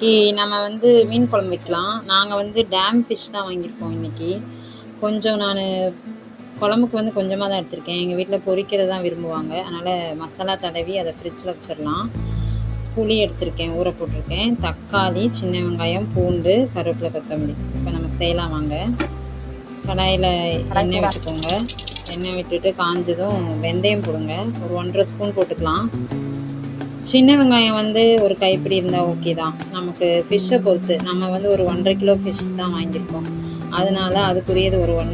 இன்னைக்கு நம்ம வந்து மீன் குழம்பு வைக்கலாம். நாங்கள் வந்து டேம் ஃபிஷ் தான் வாங்கியிருக்கோம் இன்னைக்கு. கொஞ்சம் நான் குழம்புக்கு வந்து கொஞ்சமாக தான் எடுத்திருக்கேன். எங்கள் வீட்டில் பொரிக்கிறது தான் விரும்புவாங்க. அதனால் மசாலா தடவி அதை ஃப்ரிட்ஜில் வச்சிடலாம். புளி எடுத்திருக்கேன் ஊற போட்டிருக்கேன். தக்காளி சின்ன வெங்காயம் பூண்டு கருவேப்பிலை கொத்தமல்லி. இப்போ நம்ம செய்யலாம் வாங்க. கடாயில் எண்ணெய் விட்டுக்கோங்க எண்ணெய் விட்டுட்டு காஞ்சதும் வெந்தயம் போடுங்க. ஒரு ஒன்றரை ஸ்பூன் போட்டுக்கலாம். சின்ன வெங்காயம் வந்து ஒரு கைப்பிடி இருந்தால் ஓகே தான். நமக்கு ஃபிஷ்ஷை பொறுத்து. நம்ம வந்து ஒரு ஒன்றரை கிலோ ஃபிஷ் தான் வாங்கியிருக்கோம். அதனால அதுக்குரியது ஒரு ஒன்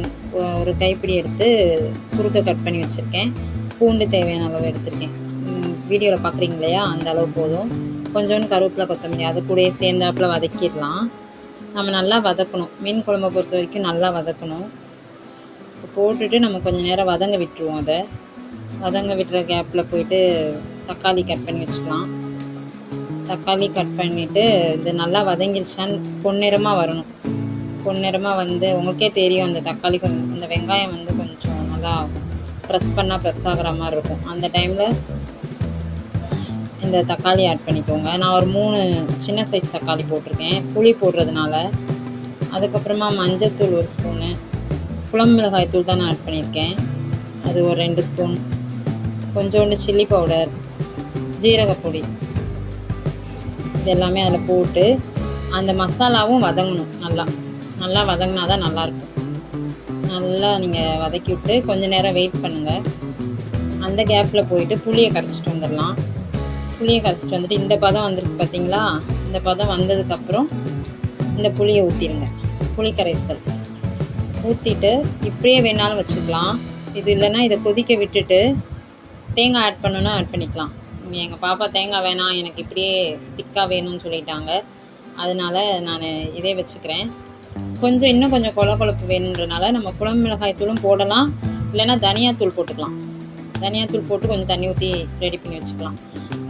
ஒரு கைப்பிடி எடுத்து குறுக்க கட் பண்ணி வச்சுருக்கேன். பூண்டு தேவையான அளவு எடுத்திருக்கேன். வீடியோவில் பார்க்குறீங்க இல்லையா? அந்த அளவு போதும். கொஞ்சோண்டு கருவேப்பிலை கொத்தமல்லி அது கூடயே சேர்ந்தாப்பில் வதக்கிடலாம். நம்ம நல்லா வதக்கணும். மீன் குழம்பை பொறுத்த வரைக்கும் நல்லா வதக்கணும். போட்டுட்டு நம்ம கொஞ்சம் நேரம் வதங்க விட்டுருவோம் அதை. வதங்க விட்டுற கேப்பில் போயிட்டு தக்காளி கட் பண்ணி வச்சுக்கலாம். தக்காளி கட் பண்ணிவிட்டு இது நல்லா வதங்கிருச்சான்னு பொன்னிறமாக வரணும். பொன்னிறமாக வந்து உங்களுக்கே தெரியும் அந்த தக்காளி கொஞ்சம் அந்த வெங்காயம் வந்து கொஞ்சம் நல்லா ப்ரெஸ் பண்ணால் ப்ரெஸ் ஆகிற மாதிரி இருக்கும். அந்த டைமில் இந்த தக்காளி ஆட் பண்ணிக்கோங்க. நான் ஒரு மூணு சின்ன சைஸ் தக்காளி போட்டிருக்கேன். புளி போடுறதுனால அதுக்கப்புறமா மஞ்சத்தூள் ஒரு ஸ்பூனு குழம்பு மிளகாய் தூள் தான் நான் ஆட் பண்ணியிருக்கேன். அது ஒரு ரெண்டு ஸ்பூன் கொஞ்சோண்டு சில்லி பவுடர் ஜீரகப்பொடி. இது எல்லாமே அதில் போட்டு அந்த மசாலாவும் வதங்கணும் நல்லா. நல்லா வதங்கினா தான் நல்லாயிருக்கும் நல்லா நீங்கள் வதக்கி விட்டு கொஞ்ச நேரம் வெயிட் பண்ணுங்கள் அந்த கேப்பில் போயிட்டு புளியை கரைச்சிட்டு வந்துடலாம் புளியை கரைச்சிட்டு வந்துட்டு இந்த பதம் வந்திருக்கு பார்த்தீங்களா இந்த பதம் வந்ததுக்கப்புறம் இந்த புளியை ஊற்றிடுங்க புளி கரைசல். ஊற்றிட்டு இப்படியே வேணாலும் வச்சுக்கலாம். இது இல்லைன்னா இதை கொதிக்க விட்டுட்டு தேங்காய் ஆட் பண்ணணுன்னா ஆட் பண்ணிக்கலாம். எங்கள் பாப்பா தேங்காய் வேணாம் எனக்கு இப்படியே திக்காக வேணும்னு சொல்லிட்டாங்க. அதனால் நான் இதே வச்சுக்கிறேன். கொஞ்சம் இன்னும் கொஞ்சம் கொல கொழப்பு வேணுன்றனால நம்ம குழம்பு மிளகாய் தூளும் போடலாம். இல்லைன்னா தனியாத்தூள் போட்டுக்கலாம். தனியாத்தூள் போட்டு கொஞ்சம் தண்ணி ஊற்றி ரெடி பண்ணி வச்சுக்கலாம்.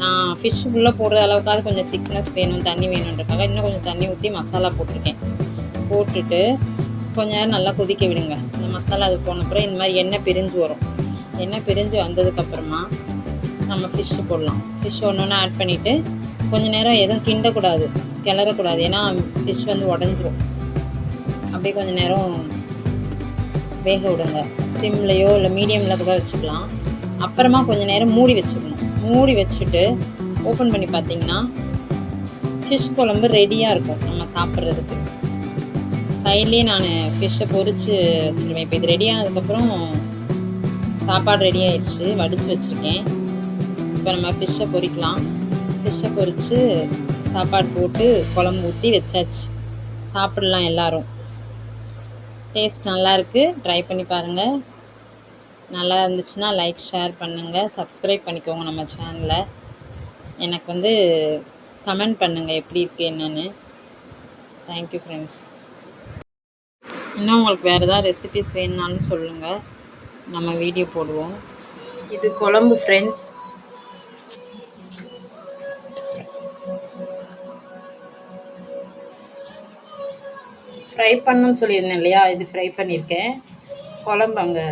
நான் ஃபிஷ் உள்ளே போடுற அளவுக்காவது கொஞ்சம் திக்னஸ் வேணும் தண்ணி வேணுன்றக்காக இன்னும் கொஞ்சம் தண்ணி ஊற்றி மசாலா போட்டிருக்கேன். போட்டுட்டு கொஞ்ச நேரம் நல்லா கொதிக்க விடுங்க. இந்த மசாலா அது போன அப்புறம் இந்த மாதிரி எண்ணெய் பிரிஞ்சு வரும். எண்ணெய் பிரிஞ்சு வந்ததுக்கப்புறமா நம்ம ஃபிஷ்ஷு போடலாம். ஃபிஷ் ஒன்று ஒன்று ஆட் பண்ணிவிட்டு கொஞ்ச நேரம் எதுவும் கிண்டக்கூடாது கிளறக்கூடாது. ஏன்னா ஃபிஷ் வந்து உடஞ்சிரும். அப்படியே கொஞ்சம் நேரம் வேக விடுங்க. சிம்லேயோ இல்லை மீடியமில் கூட வச்சுக்கலாம். அப்புறமா கொஞ்ச நேரம் மூடி வச்சுக்கணும். மூடி வச்சுட்டு ஓப்பன் பண்ணி பார்த்தீங்கன்னா ஃபிஷ் குழம்பு ரெடியாக இருக்கும் நம்ம சாப்பிட்றதுக்கு. சைட்லேயே நான் ஃபிஷ்ஷை பொறிச்சு வச்சுருவேன். இப்போ இது ரெடி ஆனதுக்கப்புறம் சாப்பாடு ரெடி ஆயிடுச்சு. வடித்து வச்சுருக்கேன். இப்போ நம்ம ஃபிஷ்ஷை பொரிக்கலாம். ஃபிஷ்ஷை பொரித்து சாப்பாடு போட்டு குழம்பு ஊற்றி வச்சாச்சு. சாப்பிடலாம் எல்லோரும். டேஸ்ட் நல்லா இருக்குது ட்ரை பண்ணி பாருங்கள் நல்லா இருந்துச்சுன்னா லைக் ஷேர் பண்ணுங்கள் சப்ஸ்கிரைப் பண்ணிக்கோங்க நம்ம சேனலை எனக்கு வந்து கமெண்ட் பண்ணுங்கள் எப்படி இருக்குது என்னென்னு. தேங்க்யூ ஃப்ரெண்ட்ஸ் இன்னும் உங்களுக்கு வேறு ஏதாவது ரெசிபிஸ் வேணுனாலும் சொல்லுங்கள் நம்ம வீடியோ போடுவோம். இது குழம்பு ஃப்ரெண்ட்ஸ் ஃப்ரை பண்ணணும்னு சொல்லியிருந்தேன் இல்லையா? இது ஃப்ரை பண்ணியிருக்கேன். குழம்பு அங்கே.